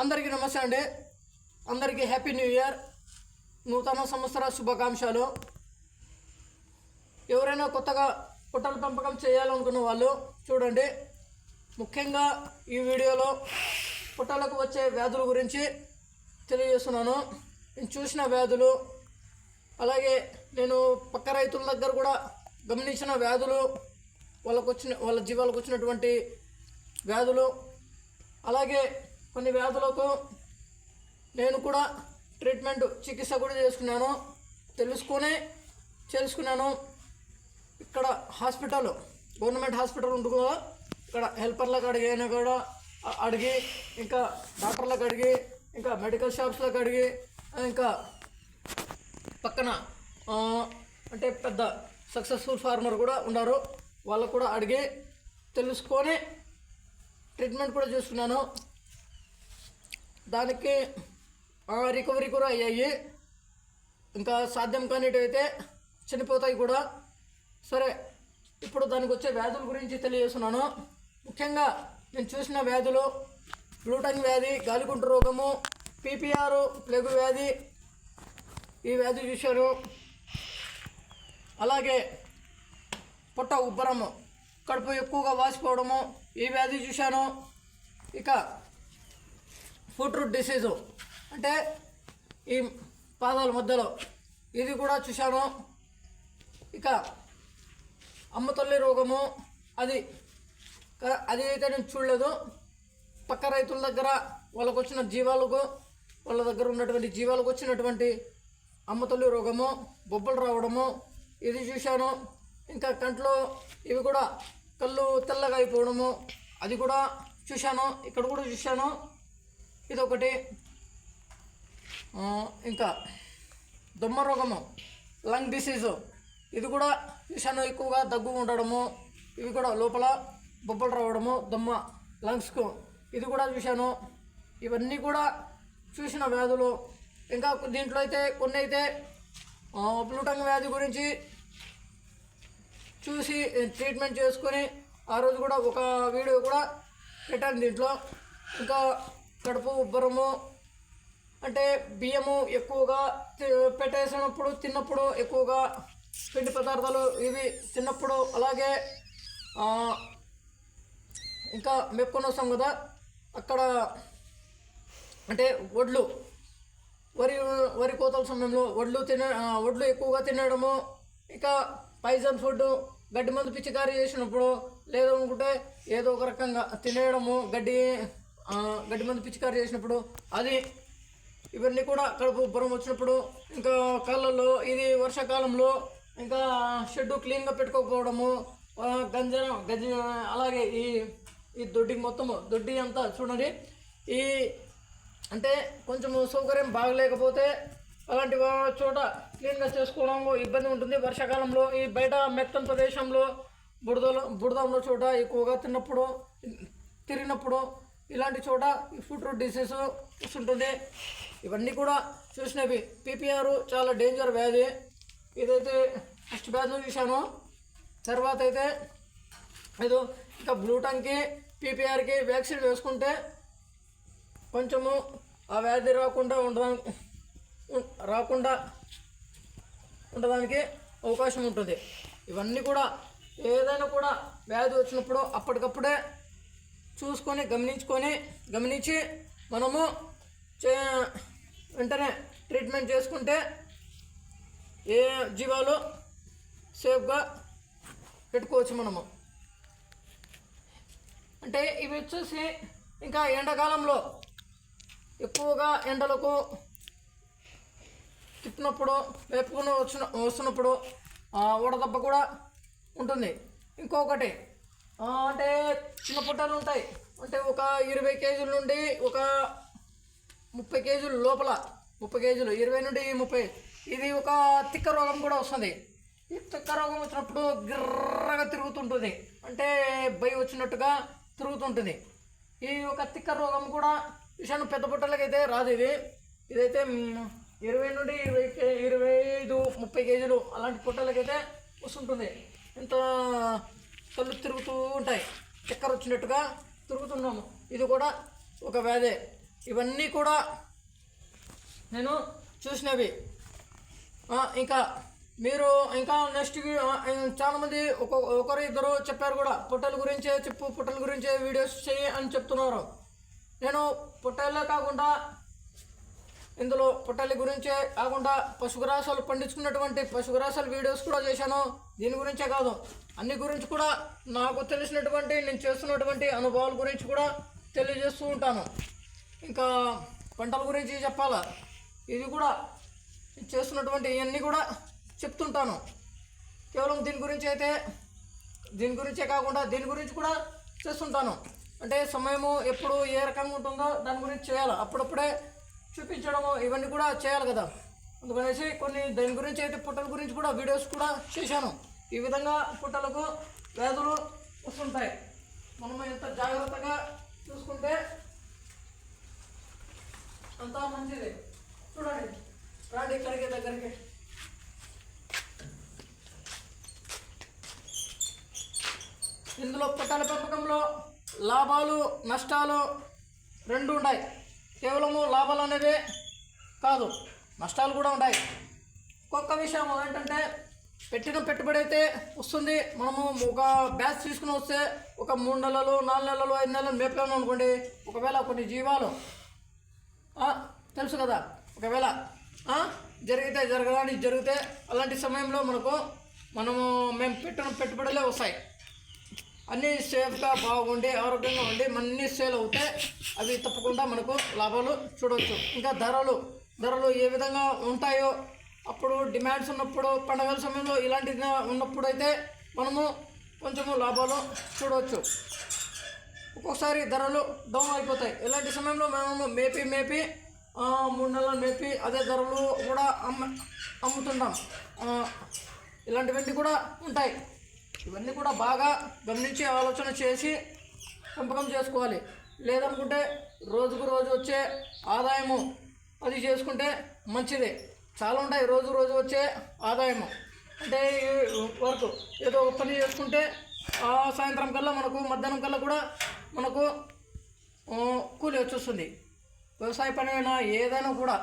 అందరికీ నమస్తే అండి. అందరికీ హ్యాపీ న్యూ ఇయర్ నూతన సంవత్సర శుభాకాంక్షలు. ఎవరైనా కొత్తగా పుట్టల పెంపకం చేయాలనుకున్న వాళ్ళు చూడండి. ముఖ్యంగా ఈ వీడియోలో పుట్టలకు వచ్చే వ్యాధుల గురించి తెలియజేస్తున్నాను. నేను చూసిన వ్యాధులు అలాగే నేను పక్క రైతుల దగ్గర కూడా గమనించిన వ్యాధులు వాళ్ళకు వచ్చిన వాళ్ళ జీవాలకు వచ్చినటువంటి వ్యాధులు అలాగే కొన్ని వ్యాధులకు నేను కూడా ట్రీట్మెంట్ చికిత్స కూడా చేసుకున్నాను. తెలుసుకొని చేసుకున్నాను ఇక్కడ హాస్పిటల్ గవర్నమెంట్ హాస్పిటల్ ఉంటుంది కదా. ఇక్కడ హెల్పర్లకు అడిగినా కూడా అడిగి ఇంకా డాక్టర్లకు అడిగి ఇంకా మెడికల్ షాప్స్లకు అడిగి ఇంకా పక్కన అంటే పెద్ద సక్సెస్ఫుల్ ఫార్మర్ కూడా ఉన్నారు. వాళ్ళకు కూడా అడిగి తెలుసుకొని ట్రీట్మెంట్ కూడా చేసుకున్నాను. దానికి రికవరీ కూడా అయ్యాయి. ఇంకా సాధ్యం కానిటైతే చనిపోతాయి కూడా. సరే ఇప్పుడు దానికి వచ్చే వ్యాధుల గురించి తెలియజేస్తున్నాను. ముఖ్యంగా నేను చూసిన వ్యాధులు గ్లూటన్ వ్యాధి గాలికుంటు రోగము పీపీఆర్ ప్లేగు వ్యాధి ఈ వ్యాధి చూశాను అలాగే పొట్ట ఉబ్బరము కడుపు ఎక్కువగా వాసిపోవడము ఈ వ్యాధి చూశాను. ఇక ఫుట్ రూట్ డిసీజు. అంటే ఈ పాదాల మధ్యలో. ఇది కూడా చూశాను. ఇక అమ్మతల్లి రోగము అది అది అయితే నేను చూడలేదు. పక్క రైతుల దగ్గర వాళ్ళకు వచ్చిన జీవాలకు వాళ్ళ దగ్గర ఉన్నటువంటి జీవాలకు వచ్చినటువంటి అమ్మతల్లి రోగము బొబ్బలు రావడము ఇది చూశాను. ఇంకా కంట్లో ఇవి కూడా కళ్ళు తెల్లగా అయిపోవడము అది కూడా చూశాను. ఇక్కడ కూడా చూశాను. ఇదొకటి. ఇంకా దొమ్మ రోగము లంగ్ డిసీజు. ఇది కూడా విషాను ఎక్కువగా దగ్గు ఉండడము ఇవి కూడా లోపల బొబ్బలు రావడము దొమ్మ లంగ్స్కు. ఇది కూడా చూశాను. ఇవన్నీ కూడా చూసిన వ్యాధులు. ఇంకా దీంట్లో అయితే కొన్ని అయితే ప్లూటంగ్ వ్యాధి గురించి చూసి ట్రీట్మెంట్ చేసుకొని ఆ రోజు కూడా ఒక వీడియో కూడా పెట్టాను దీంట్లో. ఇంకా కడుపు ఉబ్బరము అంటే బియ్యము ఎక్కువగా పెట్టేసినప్పుడు తిన్నప్పుడు ఎక్కువగా పిండి పదార్థాలు ఇవి తిన్నప్పుడు అలాగే ఇంకా మెక్కున వస్తాం కదా అక్కడ అంటే వడ్లు వరి వరి కోతల సమయంలో వడ్లు తిన వడ్లు ఎక్కువగా తినడము ఇంకా పైజన్ ఫుడ్ గడ్డి మందు పిచ్చికారీ చేసినప్పుడు లేదనుకుంటే ఏదో ఒక రకంగా తినేయడము గడ్డి గడ్డి మందు పిచికారి చేసినప్పుడు అది ఇవన్నీ కూడా కడుపు బురం వచ్చినప్పుడు ఇంకా కళ్ళల్లో ఇది వర్షాకాలంలో ఇంకా షెడ్ క్లీన్గా పెట్టుకోకపోవడము గంజనం గంజ అలాగే ఈ ఈ దొడ్డి మొత్తము దొడ్డి అంతా చూడండి. ఈ అంటే కొంచెం సౌకర్యం బాగలేకపోతే అలాంటి చోట క్లీన్గా చేసుకోవడం ఇబ్బంది ఉంటుంది. వర్షాకాలంలో ఈ బయట మెత్తని ప్రదేశంలో బుడదలో బుడద ఉన్న చోట ఎక్కువగా తిన్నప్పుడు తిరిగినప్పుడు ఇలాంటి చోట ఈ ఫుడ్ రూట్ డిసీజ్ వస్తుంటుంది ఇవన్నీ కూడా చూసినవి. పీపీఆర్ చాలా డేంజర్ వ్యాధి. ఇదైతే ఫస్ట్ వ్యాధిలో చూశాను తర్వాత అయితే ఏదో ఇంకా బ్లూటన్కి పీపీఆర్కి వ్యాక్సిన్ వేసుకుంటే కొంచెము ఆ వ్యాధి రాకుండా ఉండడానికి రాకుండా ఉండడానికి అవకాశం ఉంటుంది. ఇవన్నీ కూడా ఏదైనా కూడా వ్యాధి వచ్చినప్పుడు అప్పటికప్పుడే చూసుకొని గమనించుకొని గమనించి మనము చే వెంటనే ట్రీట్మెంట్ చేసుకుంటే ఏ జీవాలు సేఫ్గా పెట్టుకోవచ్చు మనము. అంటే ఇవి వచ్చేసి ఇంకా ఎండాకాలంలో ఎక్కువగా ఎండలకు తిప్పినప్పుడు వేపుకుని వచ్చిన వస్తున్నప్పుడు ఆ, వడదెబ్బ కూడా ఉంటుంది. ఇంకొకటి అంటే చిన్న పుట్టలు ఉంటాయి. అంటే ఒక ఇరవై కేజీల నుండి ఒక ముప్పై కేజీల లోపల ముప్పై కేజీలు ఇరవై నుండి ముప్పై. ఇది ఒక తిక్క రోగం కూడా వస్తుంది. ఈ తిక్క రోగం వచ్చినప్పుడు గిర్రగా తిరుగుతుంటుంది. అంటే భయం వచ్చినట్టుగా తిరుగుతుంటుంది. ఈ ఒక తిక్క రోగం కూడా విషయాన్ని పెద్ద పుట్టలకైతే రాదు ఇది. ఇదైతే ఇరవై నుండి ఇరవై కే- ఇరవై ఐదు ముప్పై కేజీలు అలాంటి పుట్టలకైతే వస్తుంటుంది. ఇంత కళ్ళు తిరుగుతూ ఉంటాయి. చక్కెర వచ్చినట్టుగా తిరుగుతున్నాము. ఇది కూడా ఒక వ్యాధే. ఇవన్నీ కూడా నేను చూసినవి. ఇంకా మీరు ఇంకా నెక్స్ట్ చాలామంది ఒక ఒకరు ఇద్దరు చెప్పారు కూడా పొట్టల గురించే చెప్పు పొట్టల గురించే వీడియోస్ చేయి అని చెప్తున్నారు. నేను పొట్టల్లో కాకుండా ఇందులో పొట్టలి గురించే కాకుండా పశుగ్రాసాలు పండించుకున్నటువంటి పశుగ్రాసాల వీడియోస్ కూడా చేశాను. దీని గురించే కాదు అన్ని గురించి కూడా నాకు తెలిసినటువంటి నేను చేస్తున్నటువంటి అనుభవాల గురించి కూడా తెలియజేస్తూ ఉంటాను. ఇంకా పంటల గురించి చెప్పాలా? ఇది కూడా చేస్తున్నటువంటి ఇవన్నీ కూడా చెప్తుంటాను. కేవలం దీని గురించి అయితే దీని గురించే కాకుండా దీని గురించి కూడా చేస్తుంటాను. అంటే సమయము ఎప్పుడు ఏ రకంగా ఉంటుందో దాని గురించి చేయాలి? అప్పుడప్పుడే చూపించడము ఇవన్నీ కూడా చేయాలి కదా. అందుకనేసి కొన్ని దాని గురించి అయితే పుట్టల గురించి కూడా వీడియోస్ కూడా చేశాను. ఈ విధంగా పుట్టలకు వ్యాధులు వస్తుంటాయి. మనం ఎంత జాగ్రత్తగా చూసుకుంటే అంతా మంచిది. చూడండి రాండి ఇక్కడికి దగ్గరికి. ఇందులో పుట్టల పెంపకంలో లాభాలు నష్టాలు రెండు ఉన్నాయి. కేవలము లాభాలు అనేవి కాదు నష్టాలు కూడా ఉన్నాయి ఒక్కొక్క విషయం ఏంటంటే పెట్టిన పెట్టుబడి అయితే వస్తుంది. మనము ఒక బ్యాచ్ తీసుకుని వస్తే ఒక మూడు నెలలు నాలుగు నెలలు ఐదు నెలలు మేపాము అనుకోండి. ఒకవేళ కొన్ని జీవాలు తెలుసు కదా? ఒకవేళ జరిగితే జరగడానికి జరిగితే అలాంటి సమయంలో మనకు మనము మేము పెట్టిన పెట్టుబడులే వస్తాయి. అన్నీ సేఫ్గా బాగుండి ఆరోగ్యంగా ఉండి అన్నీ సేల్ అవుతే అవి తప్పకుండా మనకు లాభాలు చూడవచ్చు. ఇంకా ధరలు ధరలు ఏ విధంగా ఉంటాయో అప్పుడు డిమాండ్స్ ఉన్నప్పుడు పండగల సమయంలో ఇలాంటి ఉన్నప్పుడు అయితే మనము కొంచెము లాభాలు చూడవచ్చు. ఒక్కొక్కసారి ధరలు డౌన్ అయిపోతాయి. ఇలాంటి సమయంలో మేము మేపి మేపి మూడు నెలలు మేపి అదే ధరలు కూడా అమ్మ అమ్ముతుంటాం. ఇలాంటివన్నీ కూడా ఉంటాయి. ఇవన్నీ కూడా బాగా గమనించి ఆలోచన చేసి పెంపకం చేసుకోవాలి. లేదనుకుంటే రోజుకు రోజు వచ్చే ఆదాయము అది చేసుకుంటే మంచిదే. చాలా ఉంటాయి రోజు రోజు వచ్చే ఆదాయము. అంటే వరకు ఏదో ఒక పని చేసుకుంటే ఆ సాయంత్రం కల్లా మనకు మధ్యాహ్నం కల్లా కూడా మనకు కూలి వచ్చేస్తుంది. వ్యవసాయ పని అయినా ఏదైనా కూడా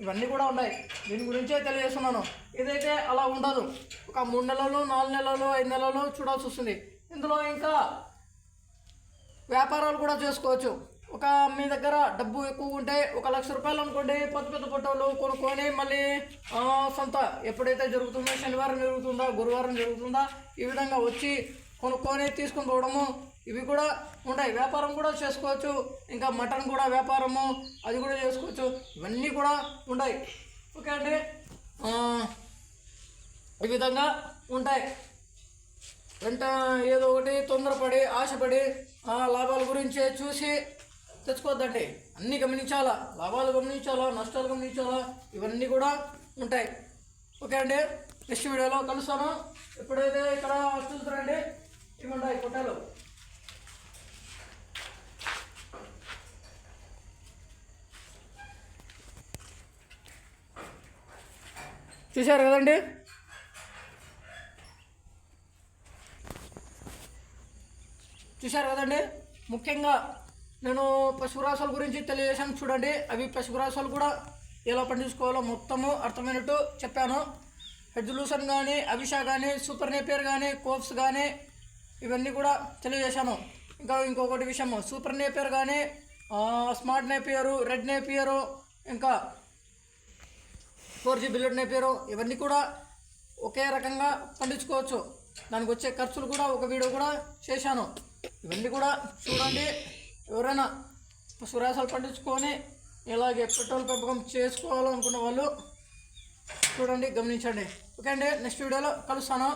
ఇవన్నీ కూడా ఉన్నాయి. దీని గురించే తెలియజేస్తున్నాను. ఇదైతే అలా ఉండదు ఒక మూడు నెలలు నాలుగు నెలలు ఐదు నెలలు చూడాల్సి వస్తుంది. ఇందులో ఇంకా వ్యాపారాలు కూడా చేసుకోవచ్చు. ఒక మీ దగ్గర డబ్బు ఎక్కువ ఉంటే ఒక లక్ష రూపాయలు అనుకోండి పెద్ద పెద్ద ఫోటోలు కొనుక్కొని మళ్ళీ ఆ, సొంత ఎప్పుడైతే జరుగుతుందో శనివారం జరుగుతుందా గురువారం జరుగుతుందా ఈ విధంగా వచ్చి కొనుక్కొని తీసుకొని పోవడము ఇవి కూడా ఉంటాయి. వ్యాపారం కూడా చేసుకోవచ్చు. ఇంకా మటన్ కూడా వ్యాపారము అది కూడా చేసుకోవచ్చు. ఇవన్నీ కూడా ఉంటాయి. ఓకే అండి. ఈ విధంగా ఉంటాయి. వెంట ఏదో ఒకటి తొందరపడి ఆశపడి లాభాల గురించి చూసి తెచ్చుకోవద్దండి. అన్నీ గమనించాలా? లాభాలు గమనించాలా? నష్టాలు గమనించాలా? ఇవన్నీ కూడా ఉంటాయి. ఓకే అండి. నెక్స్ట్ వీడియోలో కలుస్తాను. ఎప్పుడైతే ఇక్కడ చూస్తారండి ఇవి ఉంటాయి పుట్టలు చూశారు కదండి? చూశారు కదండి? ముఖ్యంగా నేను పశుగ్రాసాల గురించి తెలియజేశాను చూడండి. అవి పశుగ్రాసాలు కూడా ఎలా పండించుకోవాలో మొత్తము అర్థమైనట్టు చెప్పాను. హెడ్జులూసన్ కానీ అభిషా కానీ సూపర్ నేపియర్ కానీ కోప్స్ కానీ ఇవన్నీ కూడా తెలియజేశాను. ఇంకా ఇంకొకటి విషయము సూపర్ నేపియర్ కానీ స్మార్ట్ నేపియరు రెడ్ నేపియరు ఇంకా ఫోర్ జీ బిల్లెట్ నేపియరు ఇవన్నీ కూడా ఒకే రకంగా పండించుకోవచ్చు. దానికి వచ్చే ఖర్చులు కూడా ఒక వీడియో కూడా చేశాను. ఇవన్నీ కూడా చూడండి. ఎవరైనా సురాసాలు పండించుకొని ఇలాగే పెట్రోల్ పెంపకం చేసుకోవాలనుకున్న వాళ్ళు చూడండి గమనించండి. ఓకే అండి నెక్స్ట్ వీడియోలో కలుస్తాను.